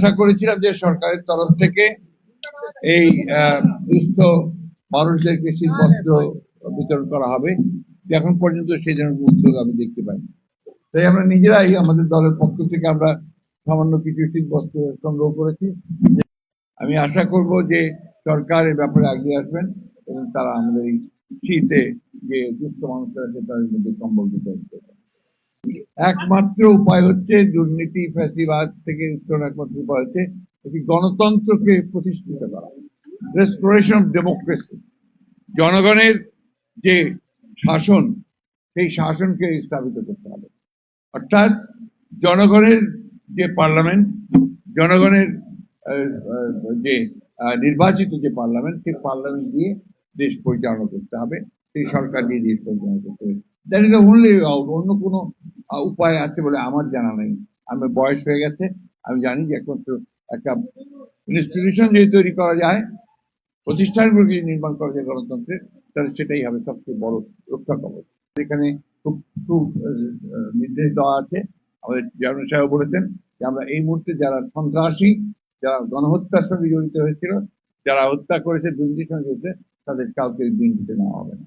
আশা করেছিলাম যে সরকারের তরফ থেকে এই দুস্থ মানুষদেরকে শীতবস্ত্র বিতরণ করা হবে। এখন পর্যন্ত সেই ধরনের উদ্যোগ আমি দেখতে পাইনি। তাই আমরা নিজেরাই আমাদের দলের পক্ষ থেকে আমরা সামান্য কিছু শীতবস্ত্র সংগ্রহ করেছি। আমি আশা করব যে সরকার এ ব্যাপারে এগিয়ে আসবেন এবং তারা আমাদের এই শীতে যে দুস্থ মানুষরা আছে তাদের মধ্যে কম্বল বিতরণ করবেন একমাত্র উপায় হচ্ছে দুর্নীতি, ফ্যাসিবাদ থেকে উত্তরণ একমাত্র উপায় হচ্ছে একটি গণতন্ত্রকে প্রতিষ্ঠিত করা। রেস্টোরেশন অফ ডেমোক্রেসি জনগণের যে শাসন, সেই শাসনকে স্থাপিত করতে হবে। অর্থাৎ জনগণের যে পার্লামেন্ট, জনগণের যে নির্বাচিত যে পার্লামেন্ট, সেই পার্লামেন্ট দিয়ে দেশ পরিচালনা করতে হবে। সেই সরকার দিয়ে দেশ পরিচালনা করতে হবে। দ্যাট ইজ অনলি অন্য কোনো উপায় আছে বলে আমার জানা নেই। আমার বয়স হয়ে গেছে, আমি জানি যে একমাত্র একটা ইনস্টিটিউশন যদি তৈরি করা যায়, প্রতিষ্ঠানগুলোকে যদি নির্মাণ করা যায় গণতন্ত্রের তাহলে সেটাই হবে সবচেয়ে বড় রক্ষা কবচ। এখানে খুব খুব নির্দেশ দেওয়া আছে। আমাদের চেয়ারম্যান সাহেব বলেছেন যে আমরা এই মুহূর্তে যারা সন্ত্রাসী, যারা গণহত্যার সঙ্গে জড়িত হয়েছিল, যারা হত্যা করেছে, দুর্নীতির সঙ্গে তাদের কাউকে বিএনপিতে নেওয়া হবে না।